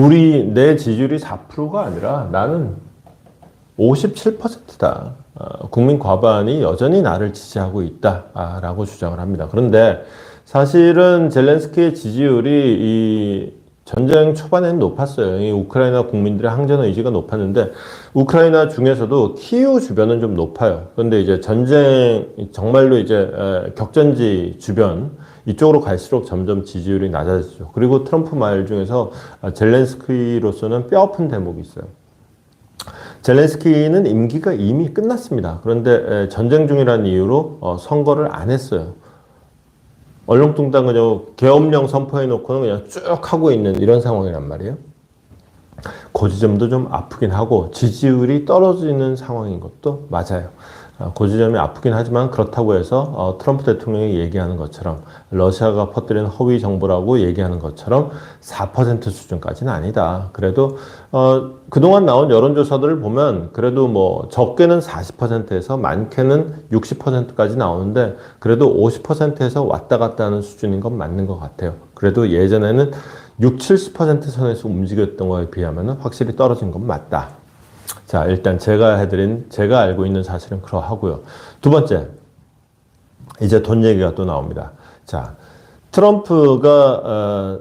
우리 내 지지율이 4%가 아니라 나는 57%다. 어, 국민 과반이 여전히 나를 지지하고 있다라고 주장을 합니다. 그런데 사실은 젤렌스키의 지지율이 이 전쟁 초반에는 높았어요. 이 우크라이나 국민들의 항전 의지가 높았는데 우크라이나 중에서도 키우 주변은 좀 높아요. 그런데 이제 전쟁 정말로 이제 에, 격전지 주변 이쪽으로 갈수록 점점 지지율이 낮아지죠. 그리고 트럼프 말 중에서 아, 젤렌스키로서는 뼈아픈 대목이 있어요. 젤렌스키는 임기가 이미 끝났습니다. 그런데 에, 전쟁 중이라는 이유로 어, 선거를 안 했어요. 얼렁뚱땅 그냥 계엄령 선포해 놓고는 그냥 쭉 하고 있는 이런 상황이란 말이에요. 그 지점도 좀 아프긴 하고 지지율이 떨어지는 상황인 것도 맞아요. 어, 그 지점이 아프긴 하지만 그렇다고 해서 어, 트럼프 대통령이 얘기하는 것처럼 러시아가 퍼뜨린 허위 정보라고 얘기하는 것처럼 4% 수준까지는 아니다. 그래도 어, 그동안 나온 여론조사들을 보면 그래도 뭐 적게는 40%에서 많게는 60%까지 나오는데 그래도 50%에서 왔다 갔다 하는 수준인 건 맞는 것 같아요. 그래도 예전에는 6, 70% 선에서 움직였던 거에 비하면 확실히 떨어진 건 맞다. 자, 일단 제가 해드린, 제가 알고 있는 사실은 그러하고요. 두 번째, 이제 돈 얘기가 또 나옵니다. 자, 트럼프가, 어,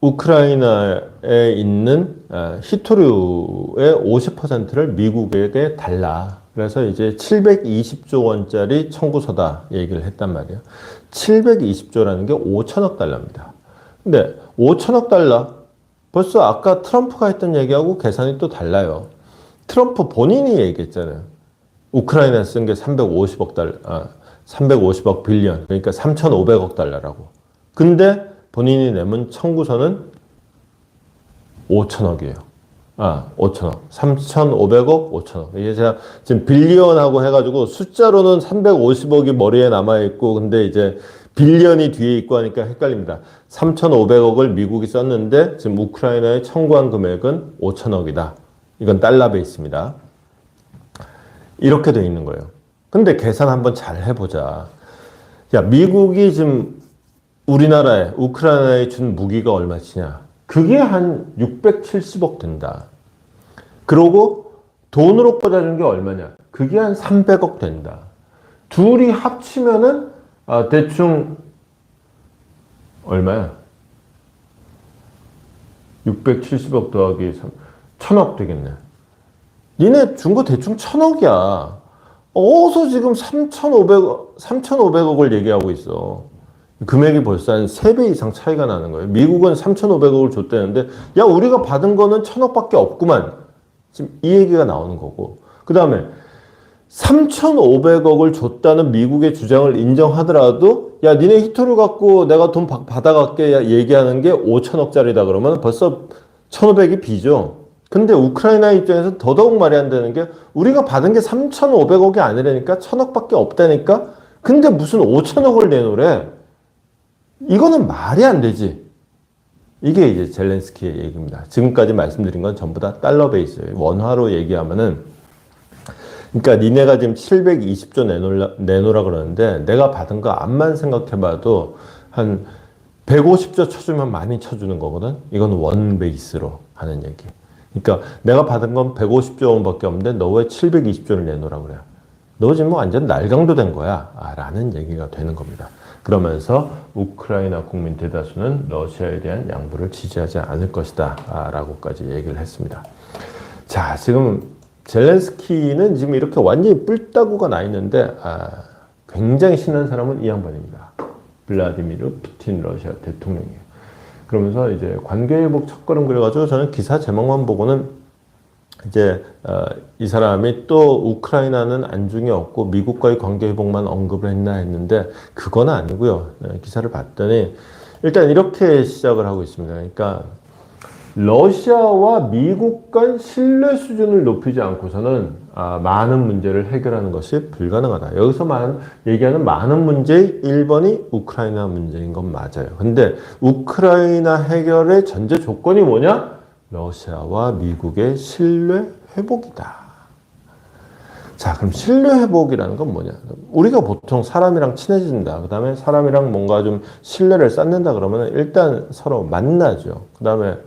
우크라이나에 있는 어, 히토류의 50%를 미국에게 달라. 그래서 이제 720조 원짜리 청구서다 얘기를 했단 말이에요. 720조라는 게 5천억 달러입니다. 근데 5천억 달러, 벌써 아까 트럼프가 했던 얘기하고 계산이 또 달라요. 트럼프 본인이 얘기했잖아요. 우크라이나 쓴 게 350억 달러, 아, 350억 빌리언, 그러니까 3,500억 달러라고. 근데 본인이 내면 청구서는 5천억이에요. 아, 5천억. 3,500억, 5천억. 이게 제가 지금 빌리언하고 해가지고 숫자로는 350억이 머리에 남아있고, 근데 이제 빌리언이 뒤에 있고 하니까 헷갈립니다. 3,500억을 미국이 썼는데, 지금 우크라이나에 청구한 금액은 5천억이다. 이건 달러 베이스입니다. 이렇게 돼 있는 거예요. 근데 계산 한번 잘 해보자. 야, 미국이 지금 우리나라에, 우크라이나에 준 무기가 얼마치냐? 그게 한 670억 된다. 그러고 돈으로 꽂아준 게 얼마냐? 그게 한 300억 된다. 둘이 합치면은, 아, 대충, 얼마야? 670억 더하기 3, 천억 되겠네. 니네 준거 대충 천억이야. 어서 지금 3,500억, 3,500억을 얘기하고 있어. 금액이 벌써 한 3배 이상 차이가 나는 거예요. 미국은 3,500억을 줬다는데, 야, 우리가 받은 거는 천억밖에 없구만. 지금 이 얘기가 나오는 거고. 그 다음에 3,500억을 줬다는 미국의 주장을 인정하더라도, 야, 니네 히토를 갖고 내가 돈 받아갈게 얘기하는 게 5천억짜리다 그러면 벌써 1,500이 비죠. 근데 우크라이나 입장에서 더더욱 말이 안 되는 게 우리가 받은 게 3,500억이 아니라니까 1,000억밖에 없다니까? 근데 무슨 5천억을 내놓으래? 이거는 말이 안 되지. 이게 이제 젤렌스키의 얘기입니다. 지금까지 말씀드린 건 전부 다 달러 베이스예요 원화로 얘기하면은. 그러니까 니네가 지금 720조 내놓으라, 내놓으라 그러는데 내가 받은 거 암만 생각해봐도 한 150조 쳐주면 많이 쳐주는 거거든? 이건 원 베이스로 하는 얘기 그러니까 내가 받은 건 150조 원밖에 없는데 너 왜 720조를 내놓으라 그래? 너 지금 완전 날강도 된 거야. 아, 라는 얘기가 되는 겁니다. 그러면서 우크라이나 국민 대다수는 러시아에 대한 양보를 지지하지 않을 것이다. 아, 라고까지 얘기를 했습니다. 자, 지금 젤렌스키는 지금 이렇게 완전히 뿔따구가 나 있는데, 아, 굉장히 신난 사람은 이 양반입니다. 블라디미르 푸틴 러시아 대통령이에요. 그러면서 이제 관계회복 첫걸음 그래가지고 저는 기사 제목만 보고는 이제 어, 이 사람이 또 우크라이나는 안중에 없고 미국과의 관계 회복만 언급을 했나 했는데 그건 아니고요. 네, 기사를 봤더니 일단 이렇게 시작을 하고 있습니다. 그러니까 러시아와 미국 간 신뢰 수준을 높이지 않고서는 아, 많은 문제를 해결하는 것이 불가능하다. 여기서 말, 얘기하는 많은 문제의 1번이 우크라이나 문제인 건 맞아요. 근데 우크라이나 해결의 전제 조건이 뭐냐? 러시아와 미국의 신뢰 회복이다. 자, 그럼 신뢰 회복이라는 건 뭐냐? 우리가 보통 사람이랑 친해진다. 그 다음에 사람이랑 뭔가 좀 신뢰를 쌓는다 그러면 일단 서로 만나죠. 그 다음에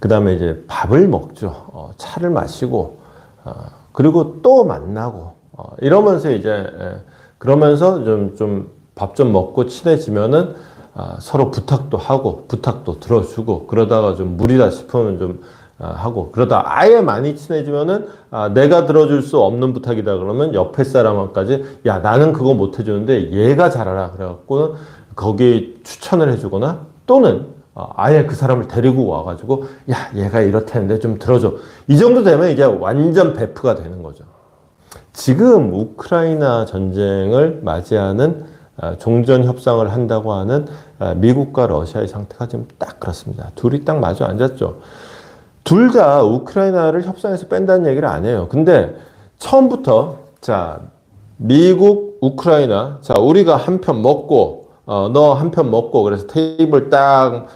그 다음에 이제 밥을 먹죠. 어, 차를 마시고, 어, 그리고 또 만나고, 어, 이러면서 이제, 예, 그러면서 좀, 좀 밥 좀 먹고 친해지면은, 아, 서로 부탁도 하고, 부탁도 들어주고, 그러다가 좀 무리다 싶으면 좀, 아, 하고, 그러다 아예 많이 친해지면은, 아, 내가 들어줄 수 없는 부탁이다 그러면 옆에 사람까지, 야, 나는 그거 못 해주는데 얘가 잘하라. 그래갖고는 거기 추천을 해주거나, 또는 어, 아예 그 사람을 데리고 와가지고 야 얘가 이렇다는데 좀 들어줘. 이 정도 되면 이제 완전 베프가 되는 거죠. 지금 우크라이나 전쟁을 맞이하는 아, 종전 협상을 한다고 하는 아, 미국과 러시아의 상태가 지금 딱 그렇습니다. 둘이 딱 마주 앉았죠. 둘 다 우크라이나를 협상에서 뺀다는 얘기를 안 해요. 근데 처음부터 자 미국 우크라이나 자 우리가 한 편 먹고 어, 너 한 편 먹고 그래서 테이블 딱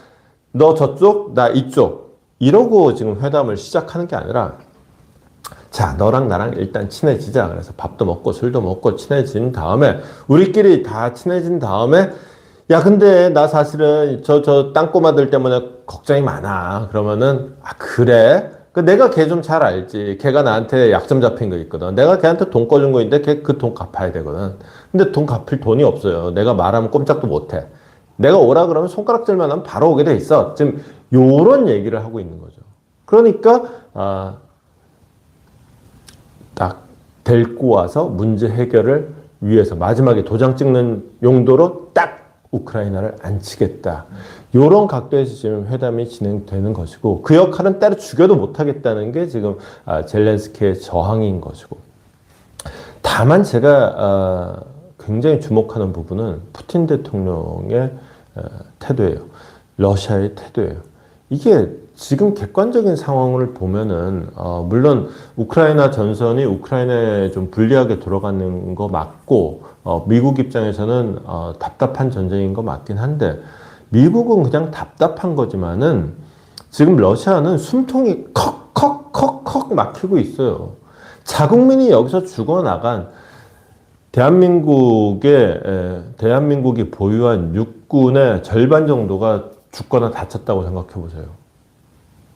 너 저쪽, 나 이쪽. 이러고 지금 회담을 시작하는 게 아니라, 자, 너랑 나랑 일단 친해지자. 그래서 밥도 먹고 술도 먹고 친해진 다음에, 우리끼리 다 친해진 다음에, 야, 근데 나 사실은 저, 저 땅꼬마들 때문에 걱정이 많아. 그러면은, 아, 그래? 그 내가 걔 좀 잘 알지. 걔가 나한테 약점 잡힌 거 있거든. 내가 걔한테 돈 꺼준 거 있는데 걔 그 돈 갚아야 되거든. 근데 돈 갚을 돈이 없어요. 내가 말하면 꼼짝도 못 해. 내가 오라 그러면 손가락질만 하면 바로 오게 돼 있어. 지금 요런 얘기를 하고 있는 거죠. 그러니까 아, 딱 데리고 와서 문제 해결을 위해서 마지막에 도장 찍는 용도로 딱 우크라이나를 안 치겠다. 요런 각도에서 지금 회담이 진행되는 것이고 그 역할은 따로 죽여도 못하겠다는 게 지금 아, 젤렌스키의 저항인 것이고 다만 제가 아, 굉장히 주목하는 부분은 푸틴 대통령의 어, 태도예요. 러시아의 태도예요. 이게 지금 객관적인 상황을 보면은 어, 물론 우크라이나 전선이 우크라이나에 좀 불리하게 돌아가는 거 맞고 어, 미국 입장에서는 어, 답답한 전쟁인 거 맞긴 한데 미국은 그냥 답답한 거지만은 지금 러시아는 숨통이 컥컥컥컥 막히고 있어요. 자국민이 여기서 죽어나간 대한민국의 에, 대한민국이 보유한 육군의 절반 정도가 죽거나 다쳤다고 생각해 보세요.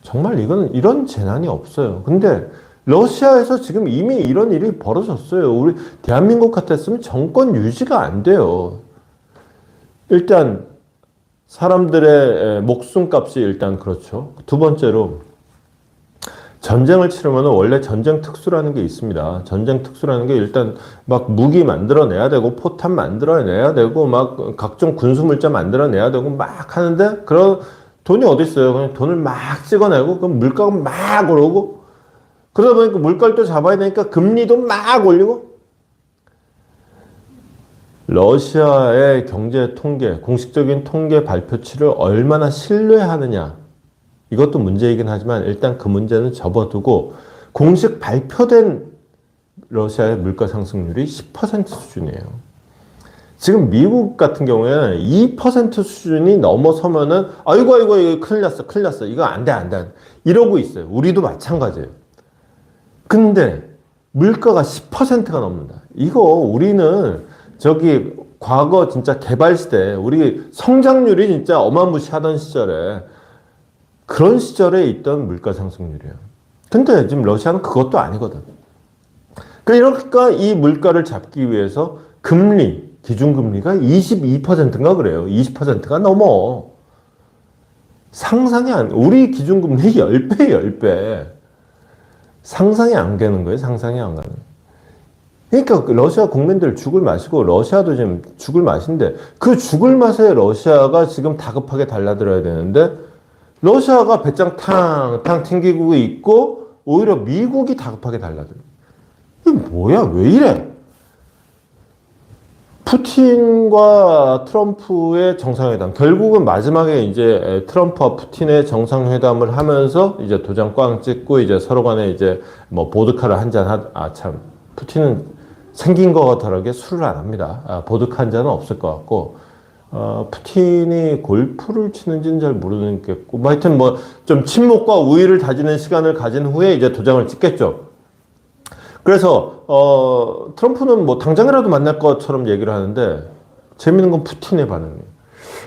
정말 이거는 이런 재난이 없어요. 근데 러시아에서 지금 이미 이런 일이 벌어졌어요. 우리 대한민국 같았으면 정권 유지가 안 돼요. 일단 사람들의 목숨값이 일단 그렇죠. 두 번째로 전쟁을 치르면 원래 전쟁 특수라는 게 있습니다. 전쟁 특수라는 게 일단 막 무기 만들어내야 되고 포탄 만들어내야 되고 막 각종 군수물자 만들어내야 되고 막 하는데 그런 돈이 어디 있어요? 그냥 돈을 막 찍어내고 그럼 물가가 막 오르고 그러다 보니까 물가를 또 잡아야 되니까 금리도 막 올리고 러시아의 경제 통계, 공식적인 통계 발표치를 얼마나 신뢰하느냐 이것도 문제이긴 하지만 일단 그 문제는 접어두고 공식 발표된 러시아의 물가 상승률이 10% 수준이에요. 지금 미국 같은 경우에는 2% 수준이 넘어서면은 아이고 아이고 이거 큰일 났어 큰일 났어 이거 안돼 안돼 이러고 있어요. 우리도 마찬가지예요. 근데 물가가 10%가 넘는다. 이거 우리는 저기 과거 진짜 개발 시대 우리 성장률이 진짜 어마무시하던 시절에 그런 시절에 있던 물가 상승률이에요. 근데 지금 러시아는 그것도 아니거든. 그러니까 이 물가를 잡기 위해서 금리, 기준금리가 22%인가 그래요. 20%가 넘어. 상상이 안, 우리 기준금리 10배, 10배. 상상이 안 되는 거예요. 상상이 안 가는. 그러니까 러시아 국민들 죽을 마시고 러시아도 지금 죽을 마신데 그 죽을 맛에 러시아가 지금 다급하게 달라들어야 되는데 러시아가 배짱 탕탕 튕기고 있고 오히려 미국이 다급하게 달라들어. 이게 뭐야? 왜 이래? 푸틴과 트럼프의 정상회담. 결국은 마지막에 이제 트럼프와 푸틴의 정상회담을 하면서 이제 도장 꽝 찍고 이제 서로 간에 이제 뭐 보드카를 한잔 하, 아, 참. 푸틴은 생긴 거와 다르게 술을 안 합니다. 아, 보드카 한 잔은 없을 것 같고. 어, 푸틴이 골프를 치는지는 잘 모르겠고, 뭐 하여튼 뭐 좀 침묵과 우위를 다지는 시간을 가진 후에 이제 도장을 찍겠죠. 그래서, 어, 트럼프는 뭐 당장이라도 만날 것처럼 얘기를 하는데, 재밌는 건 푸틴의 반응이에요.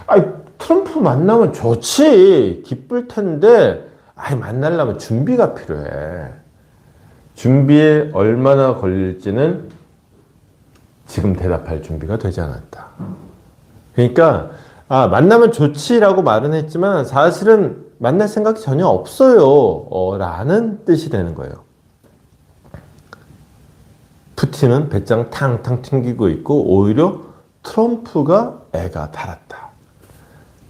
아니, 트럼프 만나면 좋지. 기쁠 텐데, 아니 만나려면 준비가 필요해. 준비에 얼마나 걸릴지는 지금 대답할 준비가 되지 않았다. 그러니까 아 만나면 좋지라고 말은 했지만 사실은 만날 생각이 전혀 없어요. 어, 라는 뜻이 되는 거예요. 푸틴은 배짱 탕탕 튕기고 있고 오히려 트럼프가 애가 달았다.